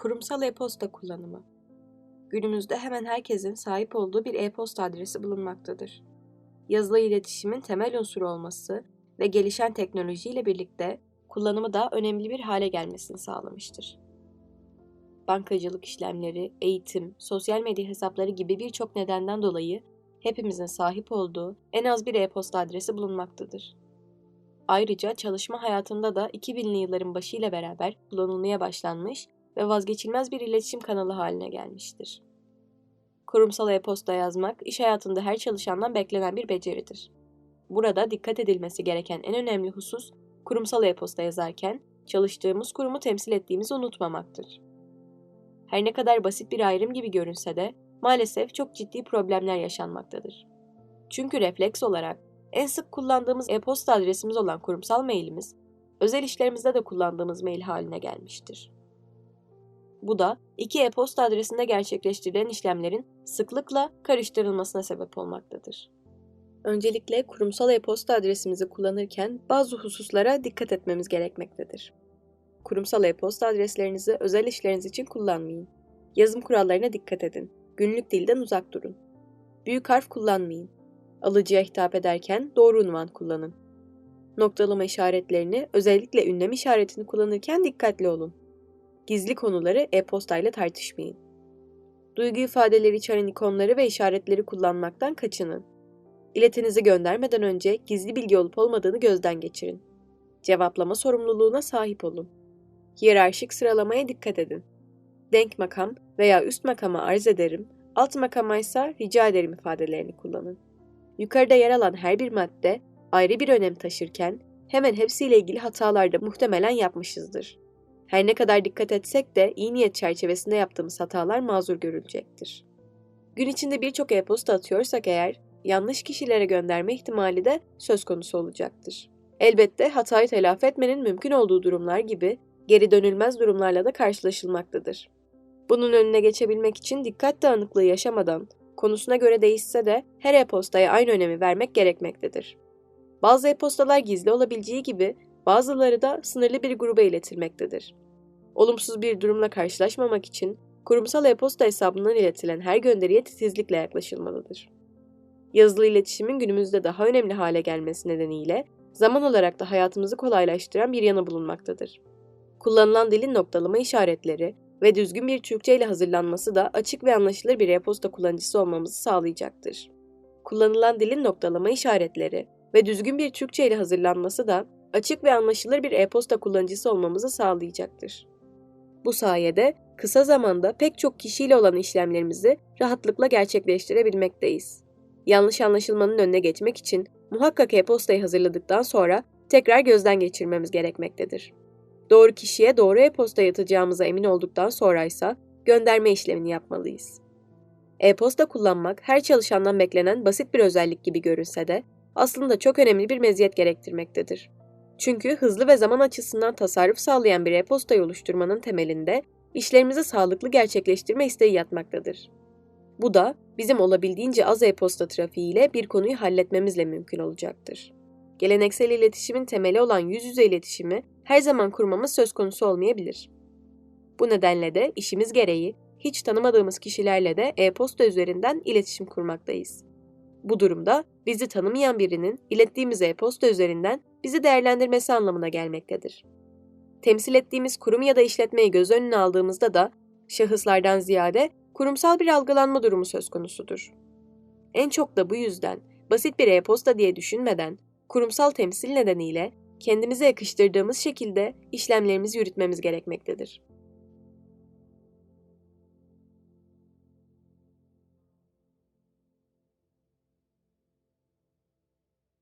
Kurumsal e-posta kullanımı. Günümüzde hemen herkesin sahip olduğu bir e-posta adresi bulunmaktadır. Yazılı iletişimin temel unsuru olması ve gelişen teknolojiyle birlikte kullanımı da önemli bir hale gelmesini sağlamıştır. Bankacılık işlemleri, eğitim, sosyal medya hesapları gibi birçok nedenden dolayı hepimizin sahip olduğu en az bir e-posta adresi bulunmaktadır. Ayrıca çalışma hayatında da 2000'li yılların başıyla beraber kullanılmaya başlanmış ve vazgeçilmez bir iletişim kanalı haline gelmiştir. Kurumsal e-posta yazmak, iş hayatında her çalışandan beklenen bir beceridir. Burada dikkat edilmesi gereken en önemli husus, kurumsal e-posta yazarken çalıştığımız kurumu temsil ettiğimizi unutmamaktır. Her ne kadar basit bir ayrım gibi görünse de maalesef çok ciddi problemler yaşanmaktadır. Çünkü refleks olarak en sık kullandığımız e-posta adresimiz olan kurumsal mailimiz, özel işlerimizde de kullandığımız mail haline gelmiştir. Bu da iki e-posta adresinde gerçekleştirilen işlemlerin sıklıkla karıştırılmasına sebep olmaktadır. Öncelikle kurumsal e-posta adresimizi kullanırken bazı hususlara dikkat etmemiz gerekmektedir. Kurumsal e-posta adreslerinizi özel işleriniz için kullanmayın. Yazım kurallarına dikkat edin. Günlük dilden uzak durun. Büyük harf kullanmayın. Alıcıya hitap ederken doğru unvan kullanın. Noktalama işaretlerini, özellikle ünlem işaretini kullanırken dikkatli olun. Gizli konuları e-postayla tartışmayın. Duygu ifadeleri içeren ikonları ve işaretleri kullanmaktan kaçının. İletinizi göndermeden önce gizli bilgi olup olmadığını gözden geçirin. Cevaplama sorumluluğuna sahip olun. Hiyerarşik sıralamaya dikkat edin. Denk makam veya üst makama arz ederim, alt makama ise rica ederim ifadelerini kullanın. Yukarıda yer alan her bir madde ayrı bir önem taşırken hemen hepsiyle ilgili hatalar da muhtemelen yapmışızdır. Her ne kadar dikkat etsek de iyi niyet çerçevesinde yaptığımız hatalar mazur görülecektir. Gün içinde birçok e-posta atıyorsak eğer yanlış kişilere gönderme ihtimali de söz konusu olacaktır. Elbette hatayı telafi etmenin mümkün olduğu durumlar gibi geri dönülmez durumlarla da karşılaşılmaktadır. Bunun önüne geçebilmek için dikkat dağınıklığı yaşamadan, konusuna göre değişse de her e-postaya aynı önemi vermek gerekmektedir. Bazı e-postalar gizli olabileceği gibi bazıları da sınırlı bir gruba iletilmektedir. Olumsuz bir durumla karşılaşmamak için kurumsal e-posta hesabından iletilen her gönderiye titizlikle yaklaşılmalıdır. Yazılı iletişimin günümüzde daha önemli hale gelmesi nedeniyle zaman olarak da hayatımızı kolaylaştıran bir yanı bulunmaktadır. Kullanılan dilin noktalama işaretleri ve düzgün bir Türkçe ile hazırlanması da açık ve anlaşılır bir e-posta kullanıcısı olmamızı sağlayacaktır. Kullanılan dilin noktalama işaretleri ve düzgün bir Türkçe ile hazırlanması da açık ve anlaşılır bir e-posta kullanıcısı olmamızı sağlayacaktır. Bu sayede kısa zamanda pek çok kişiyle olan işlemlerimizi rahatlıkla gerçekleştirebilmekteyiz. Yanlış anlaşılmanın önüne geçmek için muhakkak e-postayı hazırladıktan sonra tekrar gözden geçirmemiz gerekmektedir. Doğru kişiye doğru e-posta atacağımıza emin olduktan sonra ise gönderme işlemini yapmalıyız. E-posta kullanmak her çalışandan beklenen basit bir özellik gibi görünse de aslında çok önemli bir meziyet gerektirmektedir. Çünkü hızlı ve zaman açısından tasarruf sağlayan bir e-postayı oluşturmanın temelinde işlerimizi sağlıklı gerçekleştirme isteği yatmaktadır. Bu da bizim olabildiğince az e-posta trafiğiyle bir konuyu halletmemizle mümkün olacaktır. Geleneksel iletişimin temeli olan yüz yüze iletişimi her zaman kurmamız söz konusu olmayabilir. Bu nedenle de işimiz gereği hiç tanımadığımız kişilerle de e-posta üzerinden iletişim kurmaktayız. Bu durumda bizi tanımayan birinin ilettiğimiz e-posta üzerinden bizi değerlendirmesi anlamına gelmektedir. Temsil ettiğimiz kurum ya da işletmeyi göz önüne aldığımızda da şahıslardan ziyade kurumsal bir algılanma durumu söz konusudur. En çok da bu yüzden basit bir e-posta diye düşünmeden kurumsal temsil nedeniyle kendimize yakıştırdığımız şekilde işlemlerimizi yürütmemiz gerekmektedir.